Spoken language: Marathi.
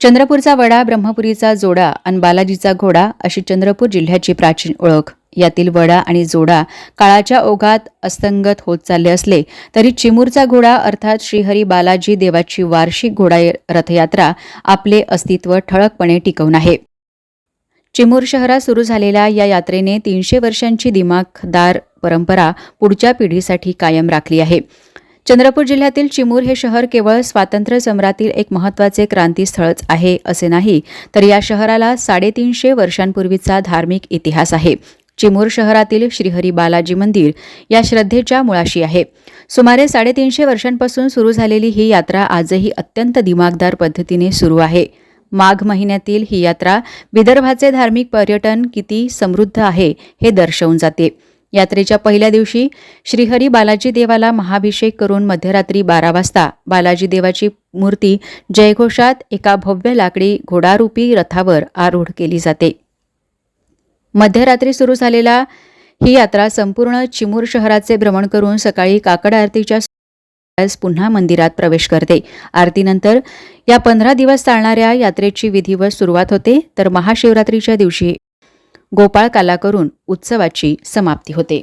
चंद्रपूरचा वडा ब्रह्मपुरीचा जोडा आणि बालाजीचा घोडा अशी चंद्रपूर जिल्ह्याची प्राचीन ओळख. यातील वडा आणि जोडा काळाच्या ओघात अस्तंगत होत चालले असले तरी चिमूरचा घोडा अर्थात श्रीहरी बालाजी देवाची वार्षिक घोडा रथयात्रा आपले अस्तित्व ठळकपणे टिकवून आहे. चिमूर शहरात सुरू झालेल्या या यात्रेने तीनशे वर्षांची दिमाखदार परंपरा पुढच्या पिढीसाठी कायम राखली आहे. चंद्रपूर जिल्ह्यातील चिमूर हे शहर केवळ स्वातंत्र्य समरातील एक महत्त्वाचे क्रांतीस्थळच आहे असे नाही तर या शहराला साडेतीनशे वर्षांपूर्वीचा धार्मिक इतिहास आहे. चिमूर शहरातील श्रीहरी बालाजी मंदिर या श्रद्धेच्या मुळाशी आहे. सुमारे साडेतीनशे वर्षांपासून सुरू झालेली ही यात्रा आजही अत्यंत दिमागदार पद्धतीने सुरू आहे. माघ महिन्यातील ही यात्रा विदर्भाचे धार्मिक पर्यटन किती समृद्ध आहे हे दर्शवून जाते. यात्रेच्या पहिल्या दिवशी श्रीहरी बालाजी देवाला महाभिषेक करून मध्यरात्री बारा वाजता बालाजी देवाची मूर्ती जयघोषात एका भव्य लाकडी घोडारूपी रथावर आरूढ केली जाते. मध्यरात्री सुरू झालेला ही यात्रा संपूर्ण चिमूर शहराचे भ्रमण करून सकाळी काकड आरतीच्या पुन्हा मंदिरात प्रवेश करते. आरतीनंतर या पंधरा दिवस चालणाऱ्या यात्रेची विधिवत सुरुवात होते तर महाशिवरात्रीच्या दिवशी गोपाळ काला करून उत्सवाची समाप्ती होते